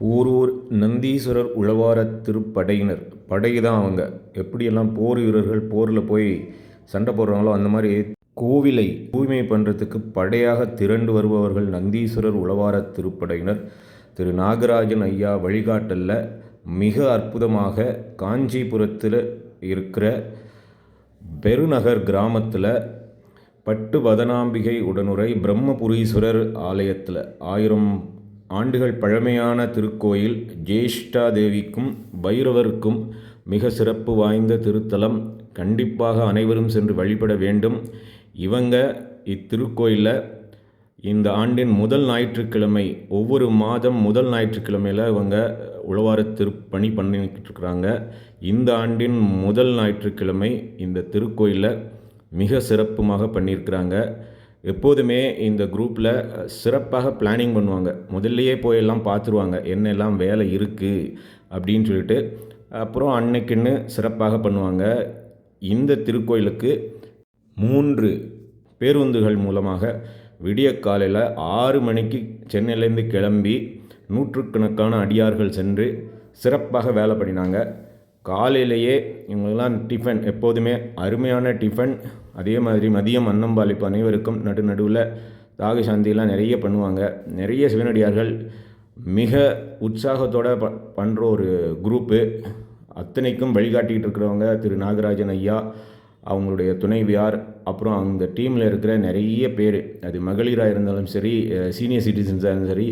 போரூர் நந்தீஸ்வரர் உழவாரத் திருப்படையினர். படை தான் அவங்க. எப்படியெல்லாம் போர் வீரர்கள் போரில் போய் சண்டை போடுறாங்களோ அந்த மாதிரி கோவிலை தூய்மை பண்ணுறதுக்கு படையாக திரண்டு வருபவர்கள் நந்தீஸ்வரர் உழவாரத் திருப்படையினர். திரு நாகராஜன் ஐயா வழிகாட்டலில் மிக அற்புதமாக காஞ்சிபுரத்தில் இருக்கிற பெருநகர் கிராமத்தில் பட்டு வதனாம்பிகை உடனுரை பிரம்மபுரீஸ்வரர் ஆலயத்தில் ஆயிரம் ஆண்டுகள் பழமையான திருக்கோயில் ஜேஷ்டாதேவிக்கும் பைரவருக்கும் மிக சிறப்பு வாய்ந்த திருத்தலம். கண்டிப்பாக அனைவரும் சென்று வழிபட வேண்டும். இவங்க இத்திருக்கோயிலில் இந்த ஆண்டின் முதல் ஞாயிற்றுக்கிழமை ஒவ்வொரு மாதம் முதல் ஞாயிற்றுக்கிழமையில் இவங்க உழவார திருப்பணி பண்ணிக்கிட்டு இருக்கிறாங்க இந்த ஆண்டின் முதல் ஞாயிற்றுக்கிழமை இந்த திருக்கோயிலில் மிக சிறப்புமாக பண்ணியிருக்கிறாங்க. எப்போதுமே இந்த குரூப்பில் சிறப்பாக பிளானிங் பண்ணுவாங்க. முதல்லையே போயெல்லாம் பார்த்துருவாங்க என்னெல்லாம் வேலை இருக்குது அப்படின்னு சொல்லிட்டு அப்புறம் அன்னைக்குன்னு சிறப்பாக பண்ணுவாங்க. இந்த திருக்கோயிலுக்கு மூன்று பேருந்துகள் மூலமாக விடிய காலையில் ஆறு மணிக்கு சென்னையிலேருந்து கிளம்பி நூற்றுக்கணக்கான அடியார்கள் சென்று சிறப்பாக வேலை பண்ணினாங்க. காலையிலேயே இவங்கெல்லாம் டிஃபன் எப்போதுமே அருமையான டிஃபன் அதே மாதிரி மதியம் அன்னம்பாளிப்பு அனைவருக்கும் நடு நடுவில் தாக சாந்தியெல்லாம் நிறைய பண்ணுவாங்க. நிறைய சிவனடியார்கள் மிக உற்சாகத்தோடு ப பண்ணுற ஒரு குரூப்பு அத்தனைக்கும் வழிகாட்டிகிட்டு இருக்கிறவங்க திரு நாகராஜன் ஐயா அவங்களுடைய துணைவியார் அப்புறம் அந்த டீமில் இருக்கிற நிறைய பேர். அது மகளிராக இருந்தாலும் சரி சீனியர் சிட்டிசன்ஸாக இருந்தாலும் சரி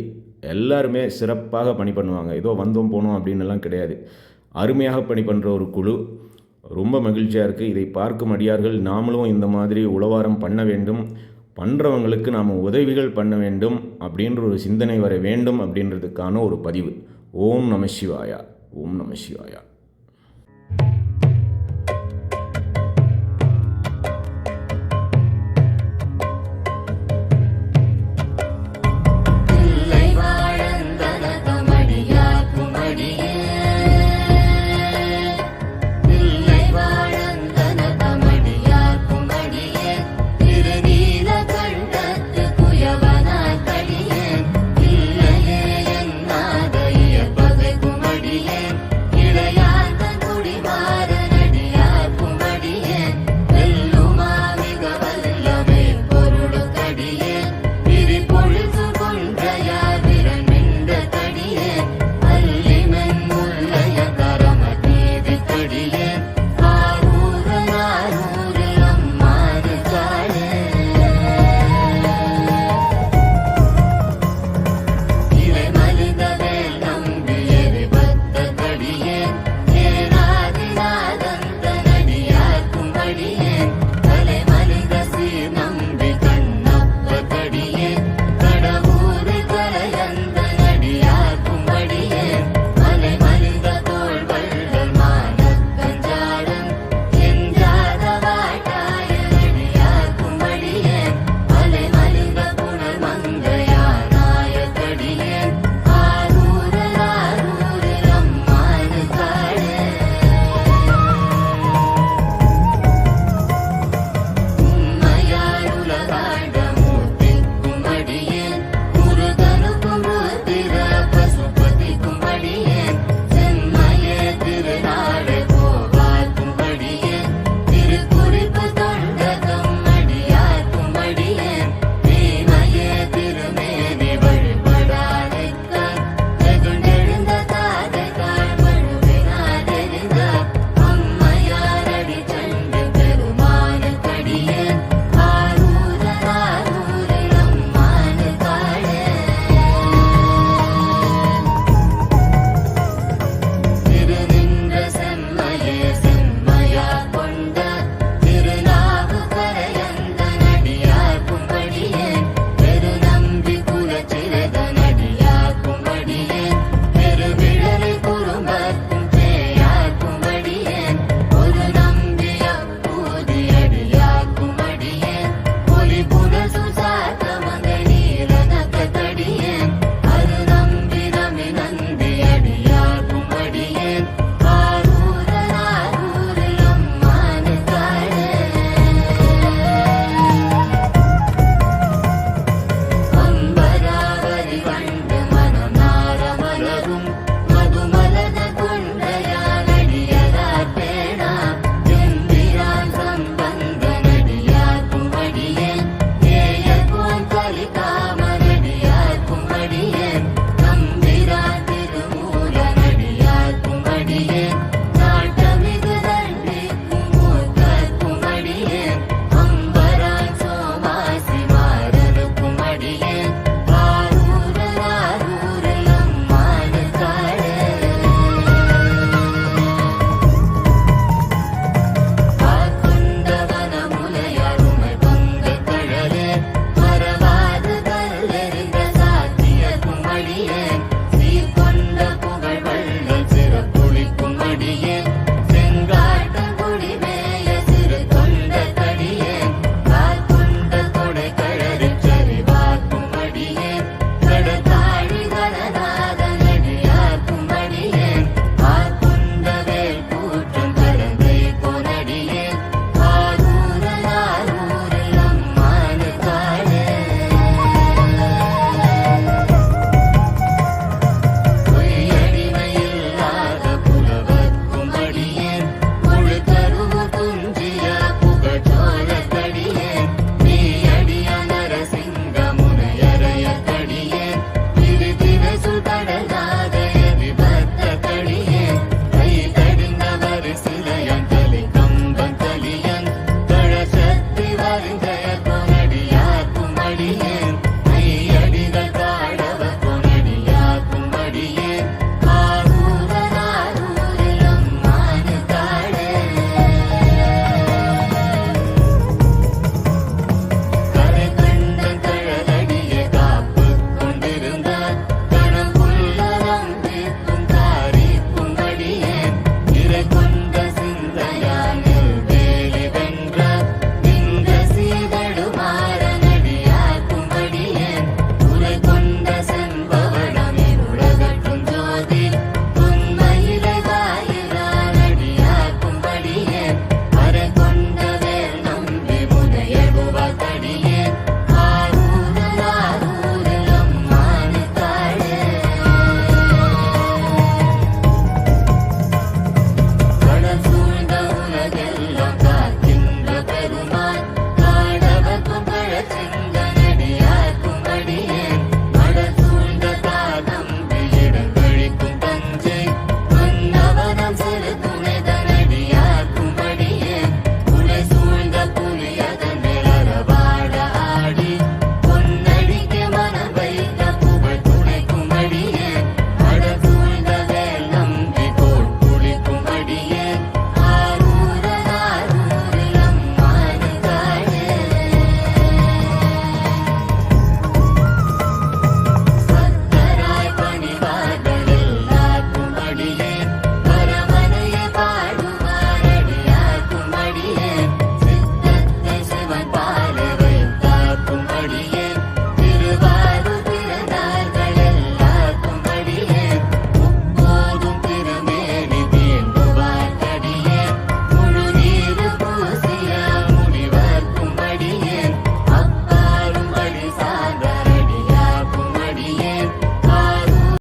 எல்லாருமே சிறப்பாக பணி பண்ணுவாங்க. ஏதோ வந்தோம் போனோம் அப்படின்னுலாம் கிடையாது. அருமையாக பணி பண்ணுற ஒரு குழு. ரொம்ப மகிழ்ச்சியாக இருக்குது இதை பார்க்கும் அடியார்கள் நாமளும் இந்த மாதிரி உளவாரம் பண்ண வேண்டும். பண்ணுறவங்களுக்கு நாம் உதவிகள் பண்ண வேண்டும். அப்படின்ற ஒரு சிந்தனை வர வேண்டும் அப்படின்றதுக்கான ஒரு பதிவு. ஓம் நம சிவாயா. ஓம் நம சிவாயா.